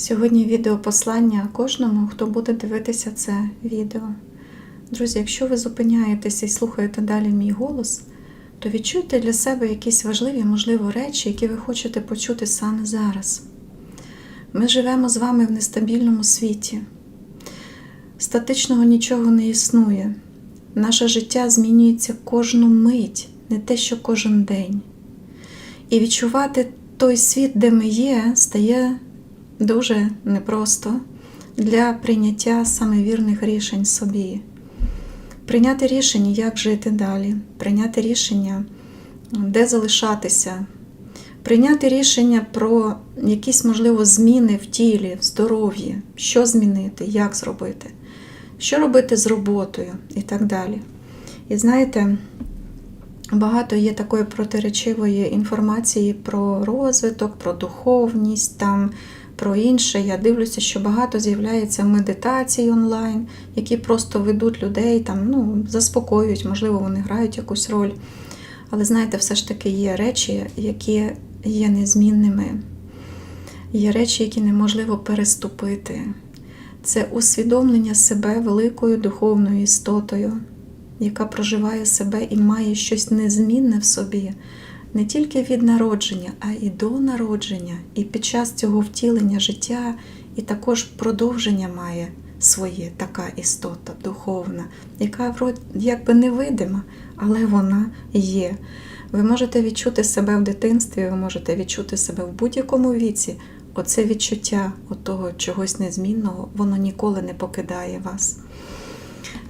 Сьогодні відеопослання кожному, хто буде дивитися це відео. Друзі, якщо ви зупиняєтеся і слухаєте далі мій голос, то відчуйте для себе якісь важливі, можливо, речі, які ви хочете почути саме зараз. Ми живемо з вами в нестабільному світі. Статичного нічого не існує. Наше життя змінюється кожну мить, не те, що кожен день. І відчувати той світ, де ми є, стає дуже непросто для прийняття саме вірних рішень собі. Прийняти рішення, як жити далі, прийняти рішення, де залишатися, прийняти рішення про якісь, можливо, зміни в тілі, в здоров'ї, що змінити, як зробити, що робити з роботою і так далі. І знаєте, багато є такої протиречивої інформації про розвиток, про духовність, там, про інше. Я дивлюся, що багато з'являється медитацій онлайн, які просто ведуть людей, там, ну, заспокоюють, можливо, вони грають якусь роль. Але знаєте, все ж таки є речі, які є незмінними. Є речі, які неможливо переступити. Це усвідомлення себе великою духовною істотою, яка проживає себе і має щось незмінне в собі, не тільки від народження, а і до народження, і під час цього втілення життя, і також продовження має своє така істота духовна, яка вроді якби невидима, але вона є. Ви можете відчути себе в дитинстві, ви можете відчути себе в будь-якому віці. Оце відчуття того чогось незмінного, воно ніколи не покидає вас.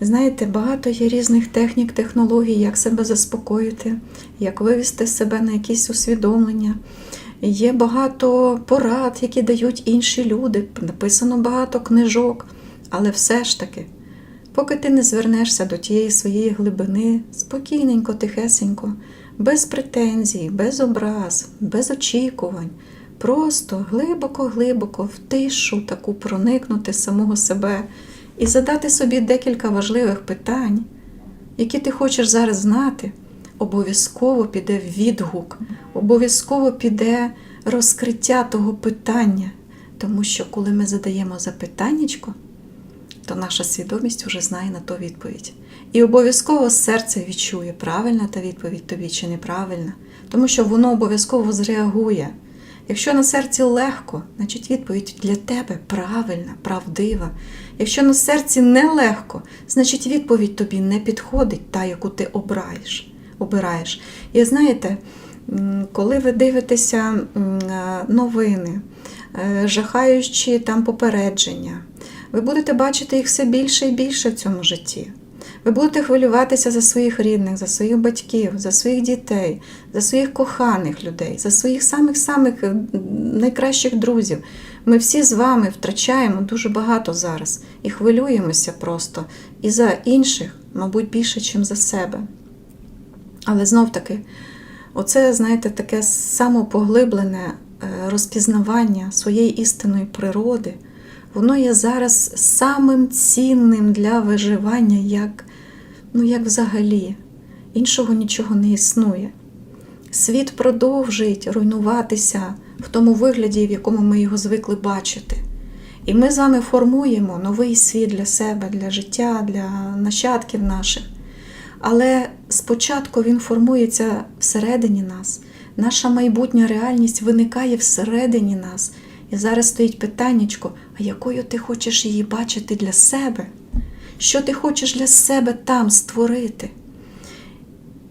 Знаєте, багато є різних технік, технологій, як себе заспокоїти, як вивести себе на якісь усвідомлення. Є багато порад, які дають інші люди, написано багато книжок, але все ж таки, поки ти не звернешся до тієї своєї глибини, спокійненько, тихесенько, без претензій, без образ, без очікувань, просто глибоко-глибоко в тишу таку проникнути самого себе і задати собі декілька важливих питань, які ти хочеш зараз знати, обов'язково піде відгук, обов'язково піде розкриття того питання. Тому що коли ми задаємо запитаннячко, то наша свідомість вже знає на то відповідь. І обов'язково серце відчує, правильна та відповідь тобі чи неправильна, тому що воно обов'язково зреагує. Якщо на серці легко, значить відповідь для тебе правильна, правдива. Якщо на серці нелегко, значить відповідь тобі не підходить, та, яку ти обираєш. обираєш. І знаєте, коли ви дивитеся новини, жахаючи там попередження, ви будете бачити їх все більше і більше в цьому житті. Ви будете хвилюватися за своїх рідних, за своїх батьків, за своїх дітей, за своїх коханих людей, за своїх самих-самих найкращих друзів. Ми всі з вами втрачаємо дуже багато зараз і хвилюємося просто і за інших, мабуть, більше, ніж за себе. Але знов таки, оце, знаєте, таке самопоглиблене розпізнавання своєї істинної природи. Воно є зараз самим цінним для виживання, як, ну, як взагалі. Іншого нічого не існує. Світ продовжить руйнуватися в тому вигляді, в якому ми його звикли бачити. І ми з вами формуємо новий світ для себе, для життя, для нащадків наших. Але спочатку він формується всередині нас. Наша майбутня реальність виникає всередині нас. І зараз стоїть питаннячко, а якою ти хочеш її бачити для себе? Що ти хочеш для себе там створити?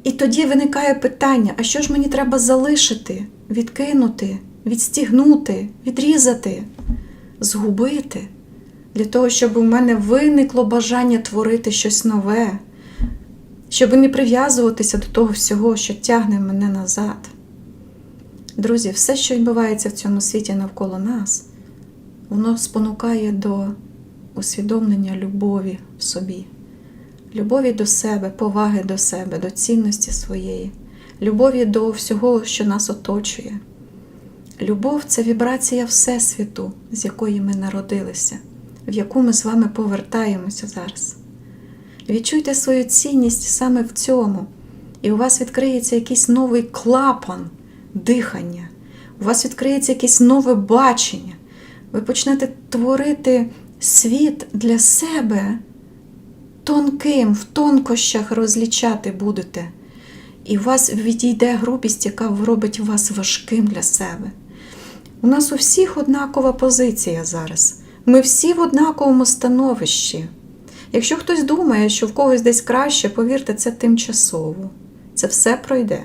І тоді виникає питання: а що ж мені треба залишити, відкинути, відстігнути, відрізати, згубити, для того, щоб у мене виникло бажання творити щось нове, щоб не прив'язуватися до того всього, що тягне мене назад. Друзі, все, що відбувається в цьому світі навколо нас, воно спонукає до усвідомлення любові в собі, любові до себе, поваги до себе, до цінності своєї, любові до всього, що нас оточує. Любов це вібрація Всесвіту, з якої ми народилися, в яку ми з вами повертаємося зараз. Відчуйте свою цінність саме в цьому, і у вас відкриється якийсь новий клапан дихання, у вас відкриється якесь нове бачення, ви почнете творити світ для себе тонким, в тонкощах розлічати будете. І у вас відійде грубість, яка робить вас важким для себе. У нас у всіх однакова позиція зараз. Ми всі в однаковому становищі. Якщо хтось думає, що в когось десь краще, повірте, це тимчасово. Це все пройде.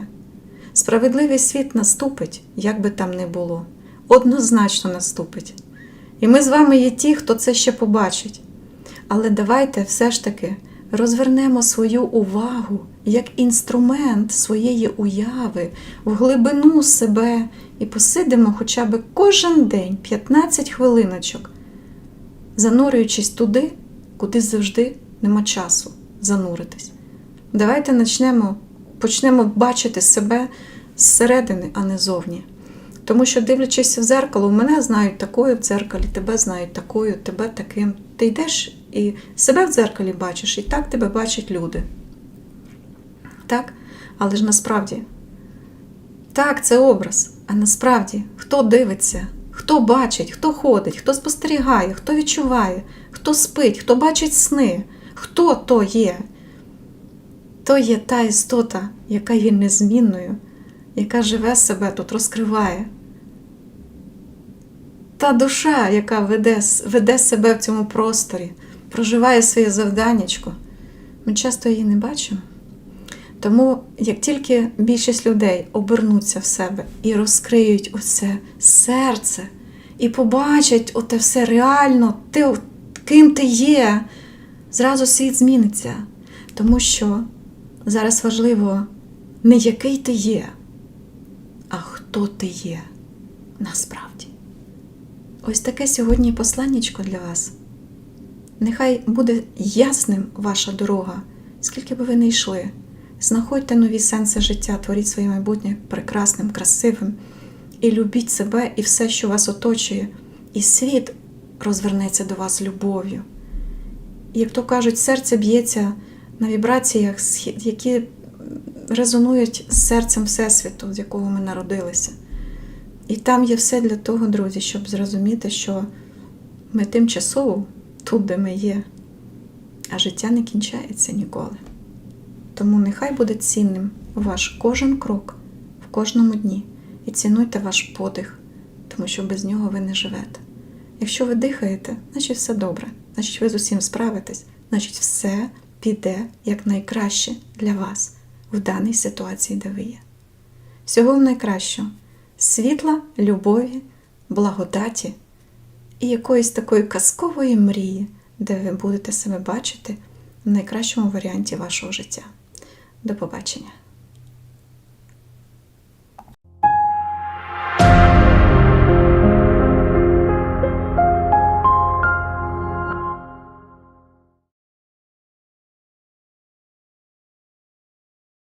Справедливий світ наступить, як би там не було. Однозначно наступить. І ми з вами є ті, хто це ще побачить. Але давайте все ж таки розвернемо свою увагу як інструмент своєї уяви в глибину себе і посидимо хоча б кожен день 15 хвилиночок, занурюючись туди, куди завжди нема часу зануритись. Давайте почнемо, почнемо бачити себе зсередини, а не зовні. Тому що, дивлячись в зеркало, мене знають такою в дзеркалі, тебе знають такою, тебе таким. Ти йдеш і себе в дзеркалі бачиш, і так тебе бачать люди. Так? Але ж насправді, так, це образ. А насправді, хто дивиться, хто бачить, хто ходить, хто спостерігає, хто відчуває, хто спить, хто бачить сни, хто то є? То є та істота, яка є незмінною, яка живе себе тут, розкриває. Та душа, яка веде, веде себе в цьому просторі, проживає своє завданнячко. Ми часто її не бачимо. Тому, як тільки більшість людей обернуться в себе і розкриють оце серце, і побачать оте все реально, ти, ким ти є, зразу світ зміниться. Тому що зараз важливо не який ти є, а хто ти є насправді. Ось таке сьогодні посланнячко для вас. Нехай буде ясним ваша дорога, скільки би ви не йшли. Знаходьте нові сенси життя, творіть своє майбутнє прекрасним, красивим і любіть себе і все, що вас оточує, і світ розвернеться до вас любов'ю. Як то кажуть, серце б'ється на вібраціях, які резонують з серцем Всесвіту, з якого ми народилися. І там є все для того, друзі, щоб зрозуміти, що ми тимчасово тут, де ми є, а життя не кінчається ніколи. Тому нехай буде цінним ваш кожен крок в кожному дні і цінуйте ваш подих, тому що без нього ви не живете. Якщо ви дихаєте, значить все добре, значить ви з усім справитесь, значить все піде як найкраще для вас в даній ситуації, де ви є. Всього найкращого, світла, любові, благодаті і якоїсь такої казкової мрії, де ви будете себе бачити в найкращому варіанті вашого життя. До побачення!